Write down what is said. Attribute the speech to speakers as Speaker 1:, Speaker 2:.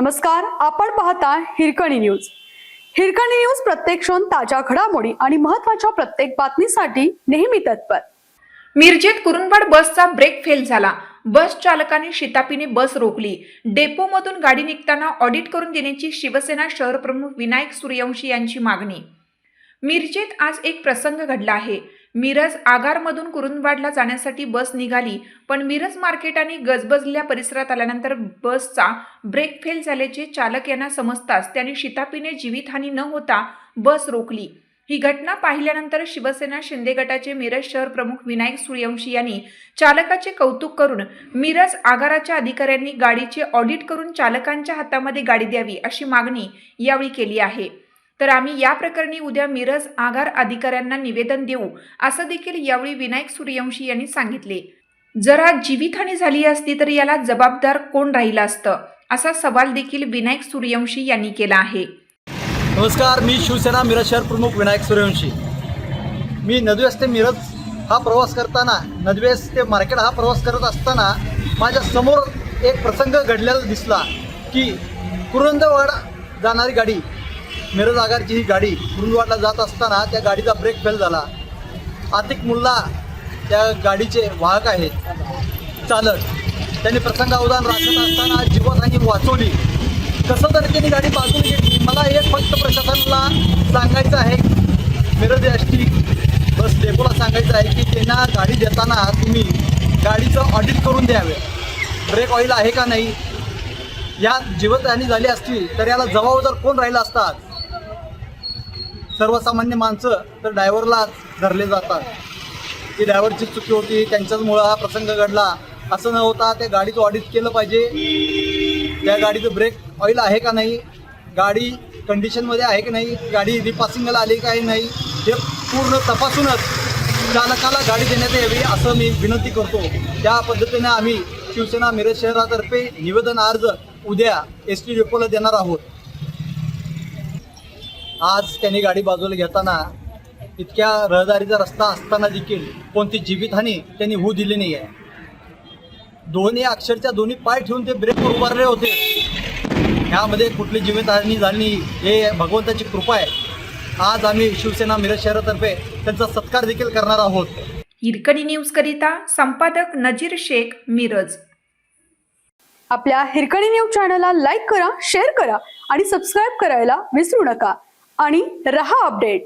Speaker 1: नमस्कार आपण पाहता हिरकणी न्यूज. हिरकणी न्यूज प्रत्येक क्षण ताज्या घडामोडी आणि महत्त्वाच्या प्रत्येक बातमीसाठी नेहमी तत्पर.
Speaker 2: मिरजेत कुरुंदवाड बसचा ब्रेक फेल झाला. बस चालकाने शितापीने बस रोखली. डेपोमधून गाडी निघताना ऑडिट करून देण्याची शिवसेना शहर प्रमुख विनायक सूर्यवंशी यांची मागणी. मिरजेत आज एक प्रसंग घडला आहे. मिरज आगारमधून कुरुंदवाडला जाण्यासाठी बस निघाली पण मिरज मार्केट आणि गजबजल्या परिसरात आल्यानंतर बसचा ब्रेक फेल झाल्याचे चालक यांना समजताच त्यांनी शितापीने जीवितहानी न होता बस रोखली. ही घटना पाहिल्यानंतर शिवसेना शिंदे गटाचे मिरज शहर प्रमुख विनायक सूर्यवंशी यांनी चालकाचे कौतुक करून मिरज आगाराच्या अधिकाऱ्यांनी गाडीचे ऑडिट करून चालकांच्या हातामध्ये गाडी द्यावी अशी मागणी यावेळी केली आहे. तर आम्ही या प्रकरणी उद्या मिरज आगार अधिकाऱ्यांना निवेदन देऊ असं देखील यावेळी विनायक सूर्यवंशी यांनी सांगितले. जरा जीवितहानी झाली असती तर याला जबाबदार कोण राहिलं असतं असा सवाल देखील विनायक सूर्यवंशी यांनी केला आहे.
Speaker 3: नमस्कार मी शिवसेना मिरज शहर प्रमुख विनायक सूर्यवंशी. मी नदवेस ते मिरज हा प्रवास करताना नदवेस ते मार्केट हा प्रवास करत असताना माझ्यासमोर एक प्रसंग घडलेला दिसला की कुरुंदवाड जाणारी गाडी मिरज आगारची ही गाडी कुरुंदवाडला जात असताना त्या गाडीचा ब्रेक फेल झाला. आतिक मुल्ला त्या गाडीचे वाहक आहेत. चालक. त्यांनी प्रसंगावधान राखत असताना जीवनहानी वाचवली. कसं तरी त्यांनी गाडी बाजून घेतली. मला एक फक्त प्रशासनाला सांगायचं आहे. मिरज एस टी बस डेपोला सांगायचं आहे की त्यांना गाडी देताना तुम्ही गाडीचं ऑडिट करून द्यावे. ब्रेक ऑइल आहे का नाही? यात जीवतहानी झाली असती तर याला जबाबदार कोण राहिला असतात? सर्वसामान्य माणसं तर ड्रायव्हरला धरले जातात. ती ड्रायव्हरची चुकी होती त्यांच्याचमुळं हा प्रसंग घडला. असं न होता त्या गाडीचं ऑडिट केलं पाहिजे. त्या गाडीचं ब्रेक ऑइल आहे का नाही? गाडी कंडिशनमध्ये आहे की नाही? गाडी रिपासिंगला आली का नाही? हे पूर्ण तपासूनच चालकाला गाडी देण्यात यावी असं मी विनंती करतो. त्या पद्धतीने आम्ही शिवसेना मिरज शहरातर्फे निवेदन अर्ज उद्या एस टी डेपोला देणार आहोत. आज त्यांनी गाडी बाजूला घेताना इतक्या रहदारीचा रस्ता असताना देखील कोणती जीवितहानी त्यांनी होऊ दिली नाही आहे दोन्ही अक्षरच्या दोन्ही पाय ठेवून ते ब्रेकवर उभारले होते. ह्यामध्ये कुठली जीवितहानी झाली नाही हे भगवंताची कृपा आहे. आज आम्ही शिवसेना मिरज शहरातर्फे त्यांचा सत्कार देखील करणार आहोत.
Speaker 2: हिरकणी न्यूज करिता संपादक नजीर शेख मिरज.
Speaker 1: आपल्या हिरकणी न्यूज चॅनलला लाईक करा शेअर करा आणि सबस्क्राईब करायला विसरू नका. आणि रहा अपडेट.